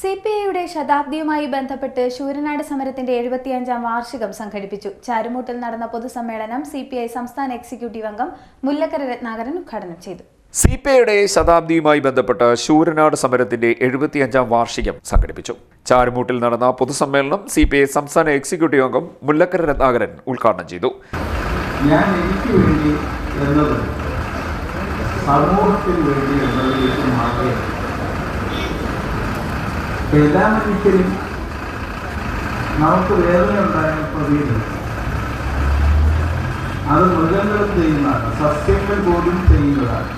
C P ഐയുടെ ശതാബ്ദിയുമായി ബന്ധപ്പെട്ട് ശൂരനാട് സമരത്തിന്റെ എഴുപത്തിയഞ്ചാം വാർഷികം സംഘടിപ്പിച്ചു. ചാരുമൂട്ടിൽ നടന്ന പൊതുസമ്മേളനം സി പി ഐ സംസ്ഥാന എക്സിക്യൂട്ടീവ് അംഗം മുല്ലക്കര രത്നാകരൻ ഉദ്ഘാടനം ചെയ്തു. സി പി ഐയുടെ ശതാബ്ദിയുമായി ബന്ധപ്പെട്ട് ശൂരനാട് സമരത്തിന്റെ എഴുപത്തിയഞ്ചാം വാർഷികം സംഘടിപ്പിച്ചു. ചാരുമൂട്ടിൽ നടന്ന പൊതുസമ്മേളനം സി പി ഐ സംസ്ഥാന എക്സിക്യൂട്ടീവ് അംഗം മുല്ലക്കര രത്നാകരൻ ഉദ്ഘാടനം ചെയ്തു. ഞാൻ എനിക്ക് വേണ്ടി എന്നത് സമൂഹത്തിന് വേണ്ടി എന്നതിലേക്ക് എല്ലാ മനുഷ്യരും നമുക്ക് വേദന ഉണ്ടായ പ്രതീതി അത് മൃഗങ്ങളും ചെയ്യുന്നതാണ്. സസ്യങ്ങൾ പോലും ചെയ്യുന്നതാണ്.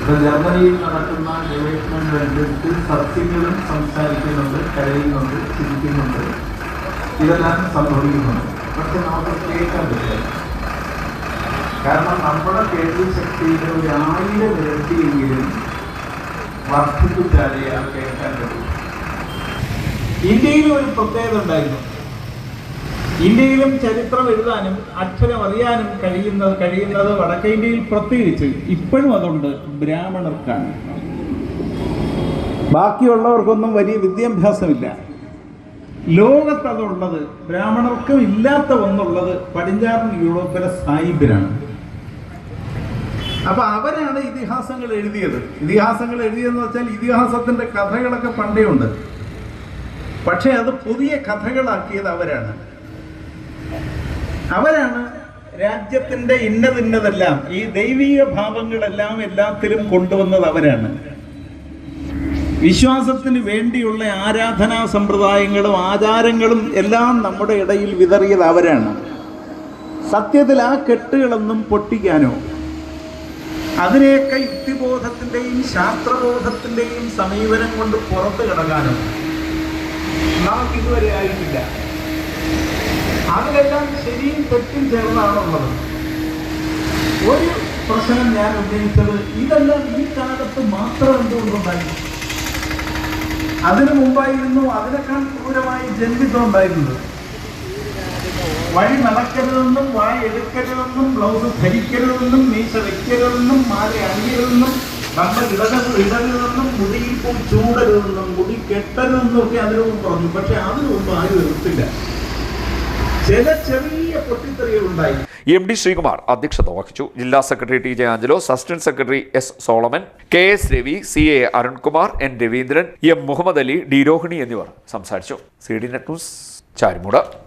ഇപ്പൊ ജർമ്മനിയിൽ നടക്കുന്ന ഗവേഷണങ്ങൾ അനുസരിച്ച് സസ്യങ്ങളും സംസാരിക്കുന്നുണ്ട് കരയുന്നുണ്ട് ചിരിക്കുന്നുണ്ട്. ഇതെല്ലാം സംഭവിക്കുന്നുണ്ട്. പക്ഷെ നമുക്ക് കേൾക്കാൻ പറ്റില്ല. കാരണം നമ്മുടെ കേൾവി ശക്തിയുടെ ഒരു ആയിരം ഇരട്ടിയെങ്കിലും വർദ്ധിപ്പിച്ചാലേ അത് കേൾക്കാൻ കഴിയും ഇന്ത്യയിൽ ഒരു പ്രത്യേകത ഉണ്ടായിരുന്നു. ഇന്ത്യയിലും ചരിത്രം എഴുതാനും അക്ഷരം അറിയാനും കഴിയുന്നത് കഴിയുന്നത് വടക്കേ ഇന്ത്യയിൽ പ്രത്യേകിച്ച് ഇപ്പോഴും അതുണ്ട് ബ്രാഹ്മണർക്കാണ്. ബാക്കിയുള്ളവർക്കൊന്നും വലിയ വിദ്യാഭ്യാസമില്ല. ലോകത്ത് അതുള്ളത് ബ്രാഹ്മണർക്കും ഇല്ലാത്ത ഒന്നുള്ളത് പടിഞ്ഞാറൻ യൂറോപ്പിലെ സായിബിനാണ് അപ്പൊ അവരാണ് ഇതിഹാസങ്ങൾ എഴുതിയത്. ഇതിഹാസങ്ങൾ എഴുതിയെന്ന് വെച്ചാൽ ഇതിഹാസത്തിന്റെ കഥകളൊക്കെ പണ്ടേ ഉണ്ട്. പക്ഷെ അത് പുതിയ കഥകളാക്കിയത് അവരാണ്. അവരാണ് രാജ്യത്തിന്റെ ഇന്നതിന്നതെല്ലാം ഈ ദൈവീക ഭാവങ്ങളെല്ലാം എല്ലാത്തിലും കൊണ്ടുവന്നത് അവരാണ്. വിശ്വാസത്തിന് വേണ്ടിയുള്ള ആരാധനാ സമ്പ്രദായങ്ങളും ആചാരങ്ങളും എല്ലാം നമ്മുടെ ഇടയിൽ വിതറിയത് അവരാണ്. സത്യത്തിൽ ആ കെട്ടുകളൊന്നും പൊട്ടിക്കാനോ അതിനെയൊക്കെ യുക്തിബോധത്തിന്റെയും ശാസ്ത്രബോധത്തിന്റെയും സമീപനം കൊണ്ട് പുറത്തു കിടക്കാനും? നമുക്ക് ഇതുവരെ ആയിട്ടില്ല. അതിലെല്ലാം ശരിയും തെറ്റും ചേർന്നാണുള്ളത്. ഒരു പ്രശ്നം ഞാൻ ഉന്നയിച്ചത് ഇതെല്ലാം ഈ കാലത്ത് മാത്രം എന്തുകൊണ്ടുണ്ടായി? അതിനു മുമ്പായിരുന്നു അതിനേക്കാൾ ക്രൂരമായി ജന്മിത്തം ഉണ്ടായിരുന്നത് വഴി നടക്കരുതെന്നും വായി എടുക്കരുതെന്നും ബ്ലൗസ് ധരിക്കരുതെന്നും മീശ വയ്ക്കരുതെന്നും മാല അണിയരുതെന്നും നമ്മൾ ഇടക ഇടരുതെന്നും മുടിയിൽ പോയി ചൂടരുതെന്നും മുടി കെട്ടരുതെന്നും ഒക്കെ അതിനു മുമ്പ് പറഞ്ഞു. പക്ഷെ അതിനു മുമ്പ് ആരും എതിർത്തില്ല. ചില ചെറിയ പൊട്ടിത്തെറികളുണ്ടായി എം ഡി ശ്രീകുമാർ അധ്യക്ഷത വഹിച്ചു. ജില്ലാ secretary T J Angelo assistant secretary S Solomon K S Ravi C A Arunkumar N Raveendran M Muhammad Ali D Rohini എന്നിവർ സംസാരിച്ചു. C D net news Charummood.